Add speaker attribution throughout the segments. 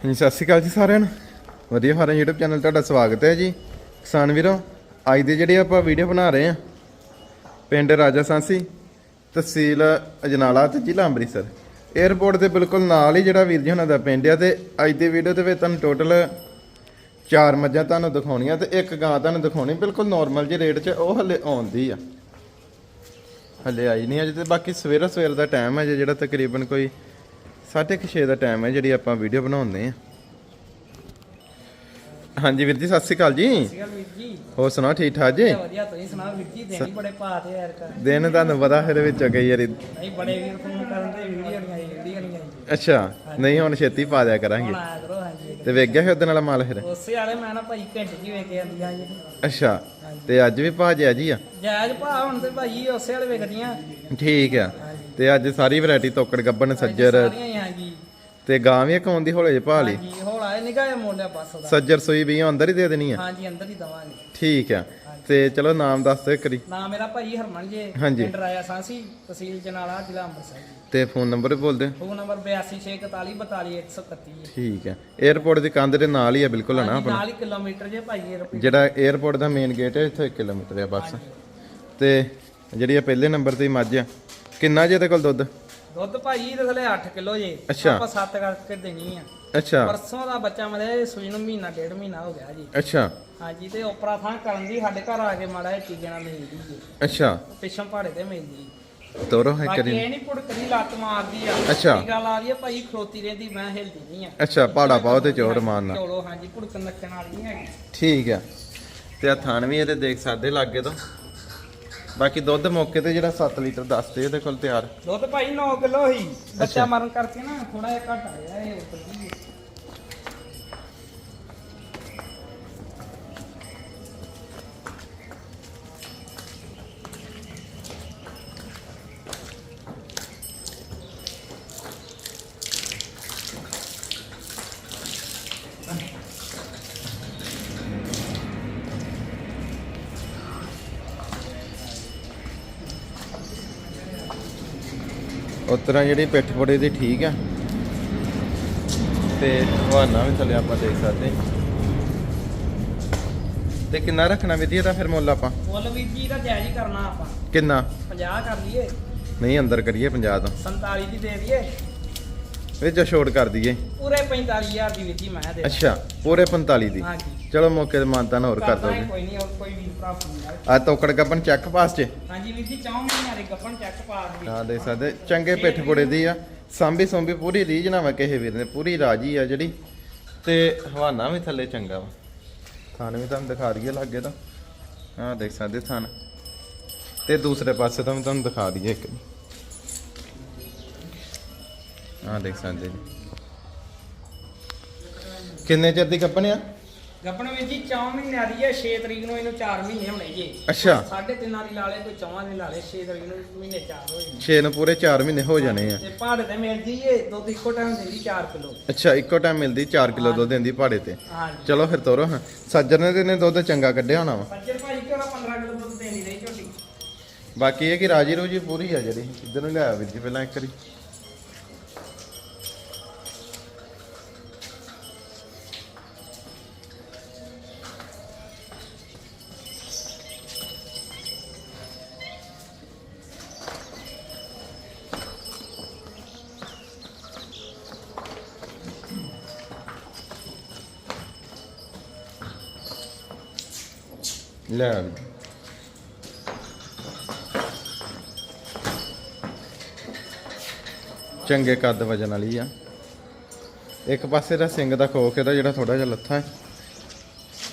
Speaker 1: ਹਾਂਜੀ, ਸਤਿ ਸ਼੍ਰੀ ਅਕਾਲ ਜੀ ਸਾਰਿਆਂ ਨੂੰ। ਵਧੀਆ ਫਾਰਮ YouTube ਚੈਨਲ ਤੁਹਾਡਾ ਸਵਾਗਤ ਹੈ ਜੀ। ਕਿਸਾਨ ਵੀਰੋ, ਅੱਜ ਦੇ ਜਿਹੜੇ ਆਪਾਂ ਵੀਡੀਓ ਬਣਾ ਰਹੇ ਆ ਪਿੰਡ ਰਾਜਾ ਸਾਂਸੀ, ਤਹਿਸੀਲ ਅਜਨਾਲਾ ਤੇ ਜ਼ਿਲ੍ਹਾ ਅੰਮ੍ਰਿਤਸਰ। 에ਅਰਪੋਰਟ ਦੇ ਬਿਲਕੁਲ ਨਾਲ ਹੀ ਜਿਹੜਾ ਵੀਰ ਜੀ ਹੁਣਾਂ ਦਾ ਪਿੰਡ ਆ ਤੇ ਅੱਜ ਦੀ ਵੀਡੀਓ ਦੇ ਵਿੱਚ ਤੁਹਾਨੂੰ ਟੋਟਲ ਚਾਰ ਮੱਝਾਂ ਤੁਹਾਨੂੰ ਦਿਖਾਉਣੀਆਂ ਤੇ ਇੱਕ ਗਾਂ ਤੁਹਾਨੂੰ ਦਿਖਾਉਣੀ। ਬਿਲਕੁਲ ਨਾਰਮਲ ਜਿਹੇ ਰੇਟ 'ਚ ਉਹ ਹਲੇ ਆਉਂਦੀ ਆ। ਹਲੇ ਆਈ ਨਹੀਂ ਅਜੇ ਤੇ, ਬਾਕੀ ਸਵੇਰਾ ਸਵੇਰ ਦਾ ਟਾਈਮ ਹੈ ਜੇ ਜਿਹੜਾ ਤਕਰੀਬਨ ਕੋਈ 6:30 ਦਾ ਟਾਈਮ ਹੈ ਜਿਹੜੀ ਆਪਾਂ ਵੀਡੀਓ ਬਣਾਉਂਦੇ ਆ ਹਾਂਜੀ ਵੀਰ ਜੀ ਸਤਿ ਸ਼੍ਰੀ ਅਕਾਲ ਜੀ।
Speaker 2: ਸਿਕਲ ਵੀਰ ਜੀ।
Speaker 1: ਹੋਰ ਸੁਣਾਓ ਠੀਕ ਠਾਕ ਜੀ?
Speaker 2: ਵਧੀਆ ਤੁਸੀਂ ਸੁਣਾਓ ਵੀਰ ਜੀ ਦੇਣੀ ਬੜੇ ਤੇ ਯਾਰ ਕਰ
Speaker 1: ਦਿਨ ਤੁਹਾਨੂੰ ਪਤਾ ਫਿਰ ਵਿੱਚ ਗਈ ਯਾਰੀ।
Speaker 2: ਨਹੀਂ ਬੜੇ ਵੀਰ ਫੋਨ ਕਰਨ ਤੇ ਵੀਡੀਓ ਨਹੀਂ ਆਈ ਵੀਡੀਓ ਨਹੀਂ ਆਈ।
Speaker 1: ਅੱਛਾ ਨਹੀਂ ਹੁਣ ਛੇਤੀ ਪਾ ਦਿਆ ਕਰਾਂਗੇ। ਤੇ ਵੇਖ ਗਿਆ ਸੀ ਉਹਦੇ ਨਾਲ ਮਾਲ ਫਿਰ?
Speaker 2: ਉਸੇ ਵਾਲੇ ਮੈਂ ਨਾ ਭਾਈ ਘੰਟੇ ਜੀ ਵੇਖ ਆਂਦੀਆਂ ਜੀ।
Speaker 1: ਅੱਛਾ ਤੇ ਅੱਜ ਵੀ ਭਾਜਿਆ ਜੀ ਆ?
Speaker 2: ਜਾਇਜ਼ ਭਾ ਹੁਣ ਤੇ ਭਾਈ ਉਸੇ ਵਾਲੇ ਵੇਖਦੀਆਂ
Speaker 1: ਠੀਕ ਆ। ਤੇ ਅੱਜ ਸਾਰੀ ਵੈਰਾਈਟੀ ਤੋਕੜ ਗੱਬਣ ਸੱਜਰ
Speaker 2: ਸਾਰੀਆਂ ਹੀ
Speaker 1: ਤੇ ਗਾਂ ਵੀ ਇੱਕ ਆਉਂਦੀ ਹੋਲੇ
Speaker 2: ਹਾਂਜੀ ਆਏ ਨਿਗਾਹ ਬਸ ਉਹਦਾ।
Speaker 1: ਸੱਜਰ ਸੂਈ ਵੀ ਅੰਦਰ ਹੀ ਦੇ ਦੇਣੀ ਆ?
Speaker 2: ਹਾਂਜੀ ਅੰਦਰ ਹੀ ਦਵਾਂਗੇ।
Speaker 1: ਠੀਕ ਆ। ਤੇ ਚਲੋ ਨਾਮ ਦੱਸ ਦਿਓ ਕਰੀ
Speaker 2: ਨਾਮ ਮੇਰਾ ਭਾਈ ਹਰਮਨ ਜੀ
Speaker 1: ਹਾਂਜੀ।
Speaker 2: ਪਿੰਡ ਰਾਇਆ ਸਾਂਸੀ ਤਹਿਸੀਲ ਜਨਾਲਾ ਜ਼ਿਲ੍ਹਾ ਅੰਮ੍ਰਿਤਸਰ ਜੀ।
Speaker 1: ਤੇ ਫੋਨ ਨੰਬਰ ਵੀ ਬੋਲ ਦਿਓ।
Speaker 2: ਫੋਨ ਨੰਬਰ 8264442131 ਜੀ
Speaker 1: ਠੀਕ ਹੈ। 에ਅਰਪੋਰਟ ਦੀ ਕੰਧ ਦੇ ਨਾਲ ਹੀ ਆ ਬਿਲਕੁਲ ਹਨਾ
Speaker 2: ਹਾਂਜੀ, ਨਾਲ ਹੀ ਕਿਲੋਮੀਟਰ ਜੇ ਭਾਈ ਇਹ ਰੁਪਏ
Speaker 1: ਜਿਹੜਾ 에ਅਰਪੋਰਟ ਦਾ ਮੇਨ ਗੇਟ ਹੈ ਇੱਥੋਂ 1 ਕਿਲੋਮੀਟਰ ਹੈ ਬਸ। ਤੇ ਜਿਹੜੀ ਆ ਪਹਿਲੇ ਨੰਬਰ ਤੇ ਮੱਝ ਆ ਕਿੰਨਾ ਜੇ ਤੇ ਕੋਲ ਦੁੱਧ?
Speaker 2: ਦੁੱਧ ਭਾਈ ਇਹਦੇ ਥਲੇ 8 ਕਿਲੋ ਜੇ।
Speaker 1: ਅੱਛਾ।
Speaker 2: ਆਪਾਂ 7 ਕਰਕੇ ਦੇਣੀ ਆ।
Speaker 1: ਅੱਛਾ।
Speaker 2: ਪਰਸੋਂ ਦਾ ਬੱਚਾ ਮਲੇ ਸੂਈ ਨੂੰ ਮਹੀਨਾ ਡੇਢ ਮਹੀਨਾ ਹੋ ਗਿਆ ਜੀ।
Speaker 1: ਅੱਛਾ।
Speaker 2: ਹਾਂਜੀ ਤੇ ਉਪਰਾ ਥਾਂ ਕਰਨ ਦੀ ਸਾਡੇ ਘਰ ਆ ਕੇ ਮਾੜਾ ਜਿਹਾ ਚੀਜ਼ਾਂ ਨਾਲ ਮਿਲਦੀ ਜੀ
Speaker 1: ਅੱਛਾ।
Speaker 2: ਪਿੱਛੋਂ ਪਹਾੜੇ ਤੇ ਮਿਲਦੀ
Speaker 1: ਤੋਰੋ ਹੈ
Speaker 2: ਬਾਕੀ
Speaker 1: ਕਰੀ
Speaker 2: ਇਹ ਨਹੀਂ ਪੁੜਕਦੀ ਲੱਤ ਮਾਰਦੀ ਆ।
Speaker 1: ਅੱਛਾ।
Speaker 2: ਕੀ ਗੱਲ ਆ ਰਹੀ ਆ ਭਾਈ ਖਲੋਤੀ ਰਹਿੰਦੀ ਮੈਂ ਹਿਲਦੀ ਨਹੀਂ ਆ।
Speaker 1: ਅੱਛਾ ਪਾੜਾ ਪਾਓ ਤੇ ਚੋਰ ਮਾਰਨਾ
Speaker 2: ਚਲੋ ਹਾਂਜੀ ਪੁੜਕਣ ਨੱਚਣ ਵਾਲੀ ਨਹੀਂ ਹੈਗੀ।
Speaker 1: ਠੀਕ ਆ। ਤੇ ਆ ਥਾਨ ਵੀ ਇਹਦੇ ਦੇਖ ਸਕਦੇ ਲਾਗੇ ਤੋਂ। ਬਾਕੀ ਦੁੱਧ ਮੌਕੇ ਤੇ ਜਿਹੜਾ 7 ਲੀਟਰ ਦੱਸਦੇ ਇਹਦੇ ਕੋਲ ਤਿਆਰ।
Speaker 2: ਦੁੱਧ ਭਾਈ 9 ਕਿਲੋ ਹੀ। ਬੱਚਾ ਮਰਨ ਕਰਕੇ ਨਾ ਥੋੜਾ ਜਿਹਾ ਘਟ ਆਇਆ ਇਹ ਉੱਪਰ ਜੀ
Speaker 1: ਉਸ ਤਰ੍ਹਾਂ ਜਿਹੜੀ ਪਿੱਠ ਪੋੜੇ ਦੀ ਠੀਕ ਆ। ਤੇ ਹਵਾਨਾ ਵੀ ਥੱਲੇ ਆਪਾਂ ਦੇਖ ਸਕਦੇ। ਤੇ ਕਿੰਨਾ ਰੱਖਣਾ ਵਿਧੀ ਇਹਦਾ ਫਿਰ ਮੁੱਲ ਆਪਾਂ?
Speaker 2: ਮੁੱਲ ਵੀਰ ਜੀ ਦਾ ਜਾਇਜ਼ ਹੀ ਕਰਨਾ ਆਪਾਂ।
Speaker 1: ਕਿੰਨਾ?
Speaker 2: 50 ਕਰ ਲਈਏ।
Speaker 1: ਨਹੀਂ ਅੰਦਰ ਕਰੀਏ 50 ਤੋਂ।
Speaker 2: 47 ਦੀ ਦੇ ਦਈਏ।
Speaker 1: ਵਿੱਚ ਛੋਟ ਕਰ ਦਈਏ।
Speaker 2: ਪੂਰੇ 45000 ਦੀ ਜੀ ਮੈਂ ਦੇ।
Speaker 1: ਅੱਛਾ ਪੂਰੇ 45 ਦੀ।
Speaker 2: ਹਾਂਜੀ।
Speaker 1: ਚਲੋ ਮੌਕੇ ਤੇ ਮਾਨਤਾ ਹੋਰ ਕਰ ਦੋਗੇ।
Speaker 2: ਕੋਈ ਨਹੀਂ ਹੋਰ ਕੋਈ ਵੀ ਭਰਾ ਫੋਨ
Speaker 1: ਆ ਤੋਕੜ ਗੱਪਨ ਚੈੱਕ ਪਾਸ ਚ?
Speaker 2: ਹਾਂਜੀ ਵੀਰ ਜੀ ਚਾਹ ਮਹੀਨਿਆਂ ਦੇ ਗੱਪਣ ਚੈੱਕ ਪਾ ਦੇ।
Speaker 1: ਹਾਂ ਦੇਖ ਸਕਦੇ। ਚੰਗੇ ਪਿੱਠ ਪੁੜੇ ਦੀ ਆ। ਸਾਂਭੀ ਸੌਂਭੀ ਪੂਰੀ ਰੀਝ ਨਾ ਵਾ ਕਿਸੇ ਵੀਰ ਨੇ ਪੂਰੀ ਰਾਜੀ ਆ ਜਿਹੜੀ। ਤੇ ਹਵਾਨਾ ਵੀ ਥੱਲੇ ਚੰਗਾ ਵਾ। ਥਾਨ ਵੀ ਤੁਹਾਨੂੰ ਦਿਖਾ ਦਈਏ ਲਾਗੇ ਤਾਂ। ਆਹ ਦੇਖ ਸਕਦੇ ਥਾਨ। ਤੇ ਦੂਸਰੇ ਪਾਸੇ ਤੋਂ ਤੁਹਾਨੂੰ ਦਿਖਾ ਦਈਏ ਇੱਕ। ਆਹ ਦੇਖ ਸਕਦੇ ਜੀ। ਕਿੰਨੇ ਚਿਰ ਦੀ ਕੱਪਣ ਆ?
Speaker 2: ਗੱਪਣ ਵੀਰ ਜੀ ਚਾਹ ਮਹੀਨਿਆਂ ਦੀ ਹੈ 6 ਤਰੀਕ ਨੂੰ ਇਹਨੂੰ 4 ਮਹੀਨੇ ਹੋਣੇ ਜੀ।
Speaker 1: ਅੱਛਾ।
Speaker 2: ਸਾਢੇ ਤਿੰਨਾਂ ਦੀ ਲਾ ਲੇ ਕੋਈ ਚੌਵਾਂ ਦੀ ਲਾ ਲੇ 6 ਤਰੀਕ ਨੂੰ ਮਹੀਨੇ 4 ਹੋਏ ਨੇ
Speaker 1: 6 ਨੂੰ ਪੂਰੇ 4 ਮਹੀਨੇ ਹੋ ਜਾਣੇ ਆ।
Speaker 2: ਤੇ ਪਹਾੜੇ ਤੇ ਮਿਲ ਜੀ ਇਹ ਦੁੱਧ ਇੱਕੋ ਟਾਈਮ ਦਿੰਦੀ 4 ਕਿਲੋ।
Speaker 1: ਅੱਛਾ ਇੱਕੋ ਟਾਈਮ ਮਿਲਦੀ 4 ਕਿਲੋ ਦੁੱਧ ਦਿੰਦੀ ਪਹਾੜੇ ਤੇ। ਚਲੋ ਫਿਰ ਤੋਰੋ ਹਾਂ। ਸੱਜਰ ਨੇ ਤੇ ਨੇ ਦੁੱਧ ਚੰਗਾ ਕੱਢਿਆ ਹੋਣਾ ਵਾ।
Speaker 2: ਸੱਜਰ ਭਾਈ ਕਿਹੜਾ 15 ਕਿਲੋ ਦੁੱਧ ਦੇਣੀ ਰਹੀ ਝੋਟੀ।
Speaker 1: ਬਾਕੀ ਇਹ ਕਿ ਰਾਜੀ ਰੋਜੀ ਪੂਰੀ ਆ ਜਿਹੜੀ। ਇੱਧਰ ਨੂੰ ਲਿਆ ਵੀਰ ਜੀ ਪਹਿਲਾਂ ਇੱਕ ਵਾਰੀ। ਲੈ। ਚੰਗੇ ਕੱਦ ਵਜਨ ਵਾਲੀ ਆ। ਇੱਕ ਪਾਸੇ ਦਾ ਸਿੰਘ ਦਾ ਖੋਖ ਇਹਦਾ ਜਿਹੜਾ ਥੋੜਾ ਜਿਹਾ ਲੱਥਾ ਹੈ।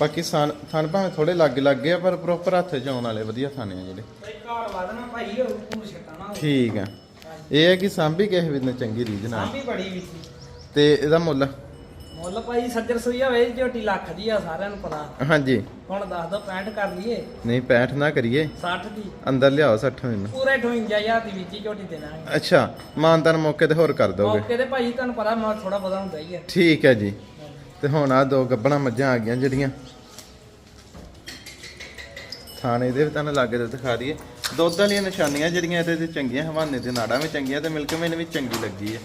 Speaker 1: ਬਾਕੀ ਸਨ ਥਣ ਭਾਵੇਂ ਥੋੜੇ ਲੱਗੇ ਲੱਗੇ ਆ ਪਰ ਪ੍ਰੋਪਰ ਹੱਥ 'ਚ ਆਉਣ ਵਾਲੇ ਵਧੀਆ ਥਾਣੇ ਆ ਜਿਹੜੇ।
Speaker 2: ਤੇ ਘਰ ਵਧਣਾ ਭਾਈ ਉਹ ਪੂਰ ਛੱਟਣਾ ਹੋਵੇ
Speaker 1: ਠੀਕ ਆ। ਇਹ ਹੈ ਕਿ ਸਾਂਭੀ ਕਿਸੇ ਵੀ ਨੇ ਚੰਗੀ ਰੀਝ ਨਾਲ।
Speaker 2: ਸਾਂਭੀ ਬੜੀ ਵੀ। ਸੀ
Speaker 1: ਤੇ ਇਹਦਾ ਮੁੱਲ?
Speaker 2: ਮੁੱਲ ਭਾਈ ਸੱਜਰ ਸੂਈ ਹੋਵੇ ਝੋਟੀ ਲੱਖ ਦੀ ਆ ਸਾਰਿਆਂ ਨੂੰ ਪਤਾ।
Speaker 1: ਹਾਂਜੀ।
Speaker 2: ਹੁਣ ਦੱਸ ਦੋ 65 ਕਰ ਲਈਏ।
Speaker 1: ਨਹੀਂ 65 ਨਾ ਕਰੀਏ।
Speaker 2: 60 ਦੀ।
Speaker 1: ਅੰਦਰ ਲਿਆਓ 60 ਮੈਨੂੰ।
Speaker 2: ਪੂਰੇ 58000 ਦੀ ਵਿੱਚ ਹੀ ਝੋਟੀ ਦੇਣਾ
Speaker 1: ਅੱਛਾ ਮਾਨਦਾਨ ਮੌਕੇ ਤੇ ਹੋਰ ਕਰ ਦੋਗੇ।
Speaker 2: ਮੌਕੇ ਤੇ ਭਾਈ ਤੁਹਾਨੂੰ ਪਤਾ ਮੈਂ ਥੋੜਾ ਬਹੁਤਾ ਹੁੰਦਾ ਹੀ ਆ।
Speaker 1: ਠੀਕ ਹੈ ਜੀ। ਤੇ ਹੁਣ ਆ ਦੋ ਗੱਬਣਾ ਮੱਝਾਂ ਆ ਗਈਆਂ ਜਿਹੜੀਆਂ। ਥਾਣੇ ਦੇ ਵੀ ਤੁਹਾਨੂੰ ਲਾਗੇ ਤੇ ਦਿਖਾ ਦਈਏ। ਦੁੱਧ ਵਾਲੀਆਂ ਨਿਸ਼ਾਨੀਆਂ ਜਿਹੜੀਆਂ ਇਹਦੇ ਤੇ ਚੰਗੀਆਂ ਹਵਾਨੇ ਤੇ ਨਾੜਾਂ ਵੀ ਚੰਗੀਆਂ ਤੇ ਮਿਲਕ ਮੈਨ ਵੀ ਚੰਗੀ ਲੱਗੀ ਹੈ।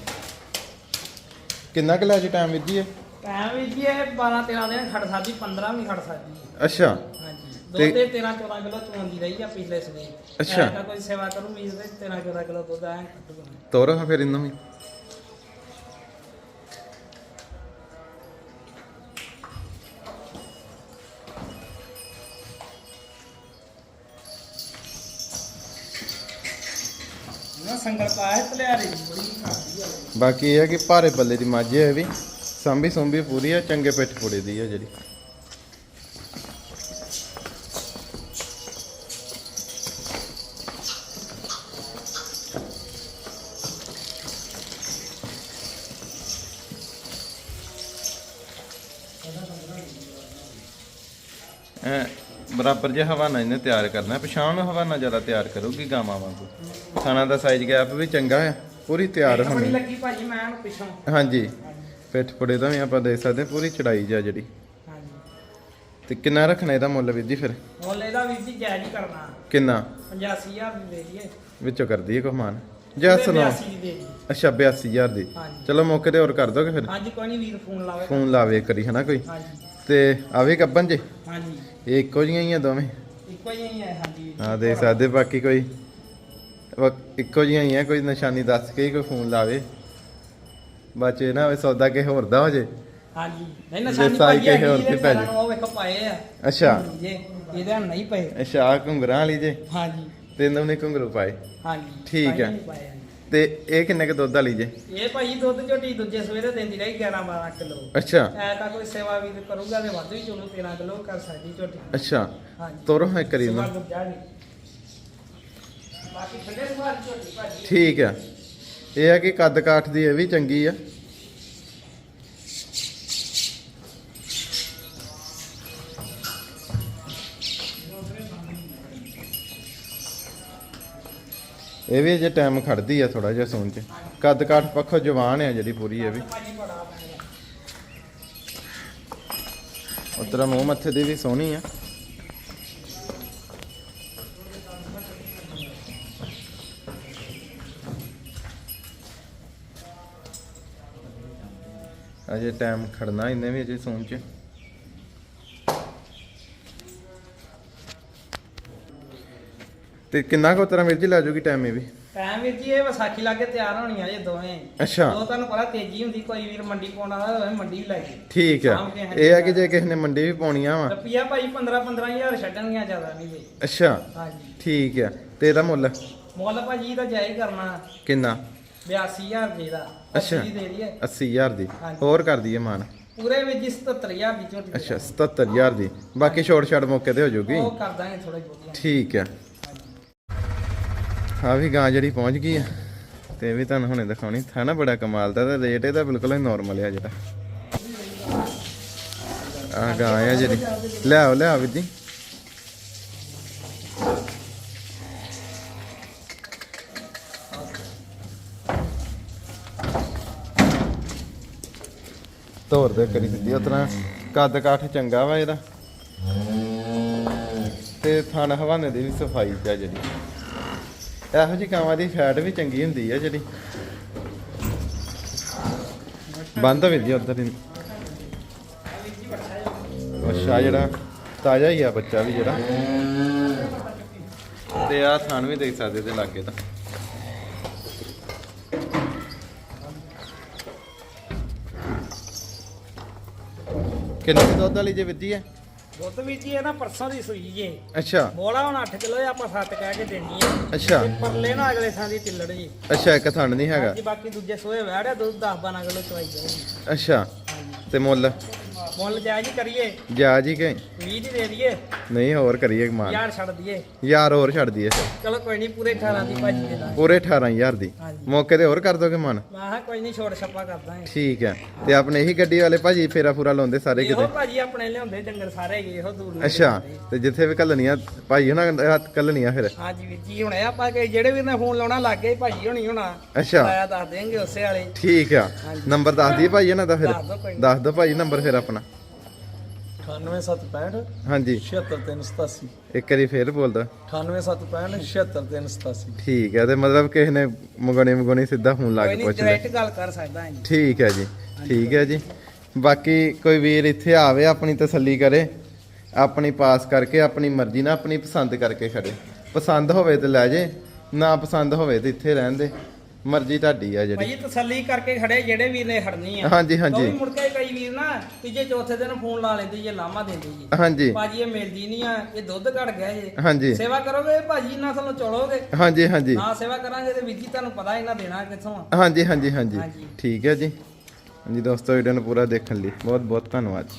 Speaker 1: ਕਿੰਨਾ ਕੁ ਲੈ ਜੀ ਟਾਈਮ ਵਿੱਚ ਜੀ ਇਹ
Speaker 2: ਟਾਈਮ ਵੀ ਜੀ ਇਹ 12 13 ਦਿਨ ਖੜ ਸਕਦੀ 15 ਵੀ ਖੜ ਸਕਦੀ।
Speaker 1: ਅੱਛਾ।
Speaker 2: ਹਾਂਜੀ।
Speaker 1: ਤੇ-
Speaker 2: ਤੇ 13 14 ਕਿਲੋ ਚੋਂਦੀ ਰਹੀ ਆ ਪਿਛਲੇ ਸਵੇ।
Speaker 1: ਅੱਛਾ।
Speaker 2: ਤਾਂ ਕੋਈ ਸੇਵਾ ਕਰੂ ਮੀਜ਼ ਦੇ 13 14 ਕਿਲੋ ਦੁੱਧ ਐ ਕੱਢੂਗਾ
Speaker 1: ਤੋਰੋ ਹਾਂ ਫਿਰ ਇਹਨੂੰ ਵੀ।
Speaker 2: ਨਾ ਸੰਗਲ ਪਾਇਆ ਤਲਿਆਰੇ ਦੀ ਬੜੀ ਖਾਦੀ ਆ।
Speaker 1: ਬਾਕੀ ਇਹ ਹੈ ਕਿ ਭਾਰੇ ਪੱਲੇ ਦੀ ਮੱਝ ਹੈ ਇਹ ਵੀ। ਸੰਭੀ ਸੁੰਭੀ ਪੂਰੀ ਹੈ ਚੰਗੇ ਪਿੱਠ ਪੁੜੇ ਦੀ ਹੈ ਜਿਹੜੀ। ਬਰਾਬਰ ਜਿਹਾ ਹਵਾਨਾ ਇਹਨੇ ਤਿਆਰ ਕਰਨਾ ਪਛਾਣ ਨੂੰ ਹਵਾਨਾ ਜ਼ਿਆਦਾ ਤਿਆਰ ਕਰੂਗੀ ਗਾਵਾਂ ਵਾਂਗੂ। ਖਾਣਾ ਦਾ ਸਾਈਜ਼ ਗੈਪ ਵੀ ਚੰਗਾ ਹੈ ਪੂਰੀ ਤਿਆਰ ਹੋਣੀ।
Speaker 2: ਲੱਗੀ ਭਾਜੀ ਮੈਂ ਹੁਣ ਪਿੱਛੋਂ।
Speaker 1: ਹਾਂਜੀ। ਪਿੱਠ ਪੁੜੇ ਦਾ ਵੀ ਆਪਾਂ ਦੇਖ ਸਕਦੇ ਹਾਂ, ਪੂਰੀ ਚੜਾਈ ਜਾ ਜਿਹੜੀ।
Speaker 2: ਹਾਂਜੀ।
Speaker 1: ਤੇ ਕਿੰਨਾ ਰੱਖਣਾ ਇਹਦਾ ਮੁੱਲ ਵੀਰ ਜੀ ਫਿਰ?
Speaker 2: ਮੁੱਲ ਇਹਦਾ ਵੀਰ ਜੀ ਜਾਇਜ਼ ਹੀ ਕਰਨਾ।
Speaker 1: ਕਿੰਨਾ?
Speaker 2: 85000 ਦੀ ਦੇ ਦਈਏ।
Speaker 1: ਵਿੱਚੋਂ ਕਰਦੀ ਹੈ ਕੋਹਮਾਨ ਜੈਸ
Speaker 2: ਉਹਦੇ
Speaker 1: ਸੁਣੋ
Speaker 2: 82 ਦੀ ਦੇ ਦਈਏ।
Speaker 1: ਅੱਛਾ 82000 ਦੀ।
Speaker 2: ਹਾਂਜੀ।
Speaker 1: ਚਲੋ ਮੌਕੇ ਤੇ ਹੋਰ ਕਰ ਦੋਗੇ ਫਿਰ?
Speaker 2: ਹਾਂਜੀ ਕੋਈ ਨਹੀਂ ਵੀਰ ਫੋਨ ਲਾਵੇ
Speaker 1: ਫੋਨ ਲਾਵੇ ਕਰੀ ਹਨਾ ਕੋਈ?
Speaker 2: ਹਾਂਜੀ।
Speaker 1: ਤੇ ਆਵੇ ਕੱਬਨ ਜੇ?
Speaker 2: ਹਾਂਜੀ।
Speaker 1: ਇਹ ਇੱਕੋ ਜੀਆਂ ਹੀ ਆ ਦੋਵੇਂ?
Speaker 2: ਇੱਕੋ ਹੀ ਹੈ ਹਾਂਜੀ।
Speaker 1: ਹਾਂ ਦੇਖ ਸਕਦੇ ਬਾਕੀ ਕੋਈ? ਇੱਕੋ ਜੀਆਂ ਹੀ ਆ ਕੋਈ ਨਿਸ਼ਾਨੀ ਦੱਸ ਕੇ ਹੀ ਕੋਈ ਫੋਨ ਲਾਵੇ। ਬਾਚੇ ਨਾ ਹੋਵੇ ਸੌਦਾ ਕੇ ਹੋਰ ਦਾ ਹੋ ਜੇ।
Speaker 2: ਹਾਂਜੀ। ਨਹੀਂ ਨਿਸ਼ਾਨੀ
Speaker 1: ਸਾਈ
Speaker 2: ਭਾਜੀ
Speaker 1: ਕਿਸੇ ਹੋਰ ਤੇ ਪੈ
Speaker 2: ਉਹ ਵੇਖੋ ਪਾਏ ਆ।
Speaker 1: ਅੱਛਾ।
Speaker 2: ਜੇ ਇਹਦੇ ਨਹੀਂ ਪਏ।
Speaker 1: ਅੱਛਾ ਆਹ ਘੁੰਗਰਾਂ ਵਾਲੀ ਜੇ।
Speaker 2: ਹਾਂਜੀ।
Speaker 1: ਤਿੰਨ ਨੇ ਘੁੰਗਰੂ ਪਾਏ।
Speaker 2: ਹਾਂਜੀ।
Speaker 1: ਠੀਕ
Speaker 2: ਤਾਂ। ਨਹੀਂ ਪਾਏ ਹਾਂਜੀ।
Speaker 1: ਤੇ ਇਹ ਕਿੰਨੇ ਕ ਦੁੱਧ ਵਾਲੀ ਜੇ?
Speaker 2: ਇਹ ਭਾਜੀ ਦੁੱਧ ਝੋਟੀ ਦੂਜੇ ਸਵੇਰੇ ਦਿੰਦੀ ਰਹੀ 11 12 ਕਿਲੋ।
Speaker 1: ਅੱਛਾ।
Speaker 2: ਐ ਤਾਂ ਕੋਈ ਸੇਵਾ ਵੀ ਕਰੂਗਾ ਤੇ ਵੱਧ ਵੀ ਚਲੋ 13 ਕਿਲੋ ਕਰ ਸਕਦੀ ਝੋਟੀ।
Speaker 1: ਅੱਛਾ।
Speaker 2: ਹਾਂਜੀ।
Speaker 1: ਤੋਰੋ ਹਾਂ ਕਰੀ
Speaker 2: ਸੇਵਾ
Speaker 1: ਨਾ
Speaker 2: ਬਾਕੀ ਠੰਡੇ ਦੀ ਝੋਟੀ ਭਾਜੀ।
Speaker 1: ਠੀਕ ਆ। ਇਹ ਆ ਕਿ ਕੱਦ ਕਾਠ ਦੀ ਇਹ ਵੀ ਚੰਗੀ ਆ। ਇਹ ਵੀ ਜੇ ਟਾਈਮ ਖੜਦੀ ਆ ਥੋੜਾ ਜਿਹਾ ਸੌਣ ਚ। ਕੱਦ ਕਾਠ ਪੱਖੋਂ ਜਵਾਨ ਆ ਜਿਹੜੀ ਪੂਰੀ ਇਹ ਵੀ।
Speaker 2: ਭਾਜੀ
Speaker 1: ਉਤਰਾ ਮੂੰਹ ਮੱਥੇ ਦੀ ਵੀ ਸੋਹਣੀ ਆ। ਅਜੇ ਟਾਈਮ ਖੜਨਾ ਇਹਨੇ ਵੀ ਅਜੇ ਸੌਣ ਚ। ਤੇ ਕਿੰਨਾ ਕੁ ਉਤਰਾ ਵੀਰ ਜੀ ਲੈ ਜਾਊਗੀ ਟਾਈਮ ਇਹ ਵੀ?
Speaker 2: ਟਾਈਮ ਵੀਰ ਜੀ ਇਹ ਵਿਸਾਖੀ ਲਾਗੇ ਤਿਆਰ ਹੋਣੀਆਂ ਜੇ ਦੋਵੇਂ।
Speaker 1: ਅੱਛਾ।
Speaker 2: ਉਹ ਤੁਹਾਨੂੰ ਪਤਾ ਤੇਜ਼ੀ ਹੁੰਦੀ ਕੋਈ ਵੀਰ ਮੰਡੀ ਪਾਉਣ ਵਾਲਾ ਹੋਵੇ ਮੰਡੀ ਵੀ ਲੈ ਜੇ
Speaker 1: ਠੀਕ ਆ।
Speaker 2: ਸਾਂਭ ਕੇ ਹਾਂਜੀ।
Speaker 1: ਇਹ ਆ ਕਿ ਜੇ ਕਿਸੇ ਨੇ ਮੰਡੀ ਵੀ ਪਾਉਣੀਆਂ ਵਾ।
Speaker 2: ਰੁਪਿਆ ਭਾਈ 15 15000 ਛੱਡਣਗੀਆਂ ਜ਼ਿਆਦਾ ਨਹੀਂ ਦੇ
Speaker 1: ਅੱਛਾ।
Speaker 2: ਹਾਂਜੀ।
Speaker 1: ਠੀਕ ਆ। ਤੇ ਇਹਦਾ ਮੁੱਲ?
Speaker 2: ਮੁੱਲ ਭਾਜੀ ਦਾ ਜਾਇਜ਼ ਕਰਨਾ।
Speaker 1: ਕਿੰਨਾ?
Speaker 2: 82000 ਦੇ ਦਾ
Speaker 1: ਅੱਛਾ।
Speaker 2: 80 ਦੀ ਦੇ ਦਈਏ
Speaker 1: 80000 ਦੀ।
Speaker 2: ਹਾਂਜੀ।
Speaker 1: ਹੋਰ ਕਰ ਦਈਏ ਮਾਨ।
Speaker 2: ਪੂਰੇ ਵਿੱਚ ਜੀ 77000 ਦੀ ਝੋਟੀ
Speaker 1: ਅੱਛਾ 77000 ਦੀ। ਬਾਕੀ ਛੋਟ ਛਾੜ ਮੌਕੇ ਤੇ ਹੋ ਜਾਊਗੀ
Speaker 2: ਉਹ ਕਰ ਦਾਂਗੇ ਥੋੜਾ ਜਿਹਾ
Speaker 1: ਠੀਕ ਆ। ਆ ਵੀ ਗਾਂ ਜਿਹੜੀ ਪਹੁੰਚ ਗਈ ਆ ਤੇ ਇਹ ਵੀ ਤੁਹਾਨੂੰ ਹੁਣੇ ਦਿਖਾਉਣੀ। ਥਾ ਨਾ ਬੜਾ ਕਮਾਲ ਦਾ ਤੇ ਰੇਟ ਇਹਦਾ ਬਿਲਕੁਲ ਹੀ ਨਾਰਮਲ ਆ ਜਿਹੜਾ। ਆ ਗਾਂ ਆ ਜਿਹੜੀ। ਲਿਆਓ ਲਿਆਓ ਵੀਰ ਜੀ। ਤੋਰ ਦੇ ਕਰੀ ਦਿੱਤੀ ਉਤਨਾ ਕੱਦ ਕਾਠ ਚੰਗਾ ਵਾ ਇਹਦਾ। ਤੇ ਥਣ ਹਵਾਨੇ ਦੀ ਵੀ ਸਫ਼ਾਈ ਆ ਜਿਹੜੀ। ਇਹੋ ਜਿਹੀ ਕਾਵਾਂ ਦੀ ਫੈਟ ਵੀ ਚੰਗੀ ਹੁੰਦੀ ਆ ਜਿਹੜੀ। ਬੰਦ ਵੀ ਦੀ ਉਧਰ ਹੀ। ਅੱਛਾ, ਜਿਹੜਾ ਤਾਜ਼ਾ ਹੀ ਆ ਬੱਚਾ ਵੀ ਜਿਹੜਾ। ਤੇ ਆ ਥਣ ਵੀ ਦੇਖ ਸਕਦੇ ਤੇ ਲਾਗੇ ਤਾਂ। ਕਿੰਨੇ ਕੁ ਦੁੱਧ ਵਾਲੀ ਜੇ ਵਿੱਧੀ ਹੈ?
Speaker 2: ਦੁੱਧ ਵੀ ਜੀ ਇਹ ਨਾ ਪਰਸੋਂ ਦੀ ਸੂਈ ਜੇ
Speaker 1: ਅੱਛਾ।
Speaker 2: ਬੋਲਾ ਹੁਣ 8 ਕਿਲੋ ਆਪਾਂ 7 ਕਹਿ ਕੇ ਦੇਣੀ ਹੈ
Speaker 1: ਅੱਛਾ।
Speaker 2: ਤੇ ਪਰਲੇ ਨਾ ਅਗਲੇ ਥਾਂ ਦੀ ਟਿੱਲੜ ਜੀ।
Speaker 1: ਅੱਛਾ ਇੱਕ ਥਣ ਨਹੀਂ ਹੈਗਾ।
Speaker 2: ਹਾਂਜੀ ਬਾਕੀ ਦੂਜੇ ਸੋਏ ਵੜਿਆ ਦੁੱਧ 10 12 ਕਿਲੋ ਚਵਾਈ ਜਾਊਗੀ।
Speaker 1: ਅੱਛਾ। ਤੇ ਮੁੱਲ?
Speaker 2: ਮੁੱਲ ਜਾਇਜ਼ ਹੀ ਕਰੀਏ।
Speaker 1: ਜਾ ਜੀ ਕਿ
Speaker 2: 20 ਦੀ ਦੇ ਦਈਏ।
Speaker 1: ਨਹੀਂ ਹੋਰ ਕਰੀਏ ਮਾਨ
Speaker 2: ਯਾਰ ਛੱਡ ਦਈਏ।
Speaker 1: ਯਾਰ ਹੋਰ ਛੱਡ ਦਈਏ।
Speaker 2: ਚਲੋ ਕੋਈ ਨਹੀਂ ਪੂਰੇ 18 ਦੀ ਭਾਜੀ ਦੇ ਦਾਂਗੇ।
Speaker 1: ਪੂਰੇ 18000 ਦੀ।
Speaker 2: ਹਾਂਜੀ।
Speaker 1: ਮੌਕੇ ਤੇ ਹੋਰ ਕਰ ਦੋਗੇ ਮਨ
Speaker 2: ਮੈਂ ਕਿਹਾ ਕੋਈ ਨਹੀਂ ਛੋੜ ਛੱਪਾ ਕਰ ਦਾਂਗੇ।
Speaker 1: ਠੀਕ ਹੈ। ਤੇ ਆਪਣੇ ਇਹੀ ਗੱਡੀ ਵਾਲੇ ਭਾਜੀ ਫੇਰਾ ਫੂਰਾ ਲਾਉਂਦੇ ਸਾਰੇ
Speaker 2: ਇਹੋ
Speaker 1: ਕਿਤੇ?
Speaker 2: ਭਾਜੀ ਆਪਣੇ ਲਿਆਉਂਦੇ ਡੰਗਰ ਸਾਰੇ ਹੈਗੇ ਇਹੋ ਦੂਰ
Speaker 1: ਅੱਛਾ
Speaker 2: ਦੇ।
Speaker 1: ਤੇ ਜਿੱਥੇ ਵੀ ਘੱਲਣੀਆਂ ਭਾਜੀ ਹੁਣਾਂ ਕੱਲਣੀਆਂ ਫਿਰ?
Speaker 2: ਹਾਂਜੀ ਵੀਰ ਜੀ ਹੁਣ ਇਹ ਆਪਾਂ ਕਿ ਜਿਹੜੇ ਵੀਰ ਨੇ ਫੋਨ ਲਾਉਣਾ ਲੱਗੇ ਭਾਜੀ ਹੋਣੀ ਹੋਣਾ।
Speaker 1: ਅੱਛਾ।
Speaker 2: ਆਇਆ ਦੱਸ ਦੇਣਗੇ ਉਸੇ ਵਾਲੇ।
Speaker 1: ਠੀਕ ਆ। ਨੰਬਰ ਦੱਸ ਦਈਏ ਭਾਜੀ ਇਹਨਾਂ ਦਾ ਫਿਰ।
Speaker 2: ਦੱਸ ਦਿਓ ਕੋਈ ਨੀ।
Speaker 1: ਦੱਸ ਦਿਓ ਭਾਜੀ ਨੰਬਰ ਫਿਰ ਆਪਣਾ।
Speaker 2: 98765
Speaker 1: ਹਾਂਜੀ।
Speaker 2: 76387
Speaker 1: ਇੱਕ ਵਾਰੀ ਫੇਰ ਬੋਲ ਦੋ
Speaker 2: 98765 76387
Speaker 1: ਠੀਕ ਹੈ ਤੇ ਮਤਲਬ ਕਿਸੇ ਨੇ ਮੰਗਣੀ ਮੰਗਣੀ ਸਿੱਧਾ ਫੋਨ ਲਾ
Speaker 2: ਕੋਈ
Speaker 1: ਕੇ
Speaker 2: ਨਹੀਂ
Speaker 1: ਪੁੱਛ ਲੈ
Speaker 2: ਡਾਇਰੈਕਟ ਗੱਲ ਕਰ ਸਕਦਾ ਹਾਂ ਜੀ।
Speaker 1: ਠੀਕ ਹੈ ਜੀ ਠੀਕ ਹੈ ਜੀ। ਬਾਕੀ ਕੋਈ ਵੀਰ ਇੱਥੇ ਆਵੇ ਆਪਣੀ ਤਸੱਲੀ ਕਰੇ ਆਪਣੀ ਪਾਸ ਕਰਕੇ ਆਪਣੀ ਮਰਜ਼ੀ ਨਾਲ ਆਪਣੀ ਪਸੰਦ ਕਰਕੇ ਖੜੇ। ਪਸੰਦ ਹੋਵੇ ਤੇ ਲੈ ਜੇ ਨਾ ਪਸੰਦ ਹੋਵੇ ਤੇ ਇੱਥੇ ਰਹਿਣ ਦੇ। ਮਰਜ਼ੀ ਤੁਹਾਡੀ ਆ ਜਿਹੜੀ।
Speaker 2: ਭਾਈ ਤਸੱਲੀ ਕਰਕੇ ਖੜੇ ਜਿਹੜੇ ਵੀਰ ਨੇ ਖੜਨੀ ਆ।
Speaker 1: ਹਾਂਜੀ,
Speaker 2: ਤਾਂ
Speaker 1: ਹਾਂਜੀ।
Speaker 2: ਵੀ ਮੁੜ ਕੇ ਕਈ ਵੀਰ ਨਾ ਤੀਜੇ ਚੌਥੇ ਦਿਨ ਫੋਨ ਲਾ ਲੈਂਦੇ ਜੇ ਲਾਮਾ ਦਿੰਦੇ ਜੀ।
Speaker 1: ਹਾਂਜੀ।
Speaker 2: ਭਾਜੀ ਇਹ ਮਿਲਦੀ ਨਹੀਂ ਆ ਇਹ ਦੁੱਧ ਘਟ ਗਿਆ ਜੇ।
Speaker 1: ਹਾਂਜੀ।
Speaker 2: ਸੇਵਾ ਕਰੋਗੇ ਭਾਜੀ ਨਸਲ ਨੂੰ ਚੋਲੋਗੇ?
Speaker 1: ਹਾਂਜੀ ਹਾਂਜੀ।
Speaker 2: ਨਾ ਸੇਵਾ ਕਰਾਂਗੇ ਤੇ ਵੀਰ ਜੀ ਤੁਹਾਨੂੰ ਪਤਾ ਇਹਨਾਂ ਦੇਣਾ ਕਿੱਥੋਂ ਆ।
Speaker 1: ਹਾਂਜੀ ਹਾਂਜੀ ਹਾਂਜੀ।
Speaker 2: ਹਾਂਜੀ।
Speaker 1: ਠੀਕ ਹੈ ਜੀ। ਹਾਂਜੀ ਦੋਸਤੋ ਵੀਡੀਓ ਨੂੰ ਪੂਰਾ ਦੇਖਣ ਲਈ ਬਹੁਤ ਬਹੁਤ ਧੰਨਵਾਦ ਜੀ।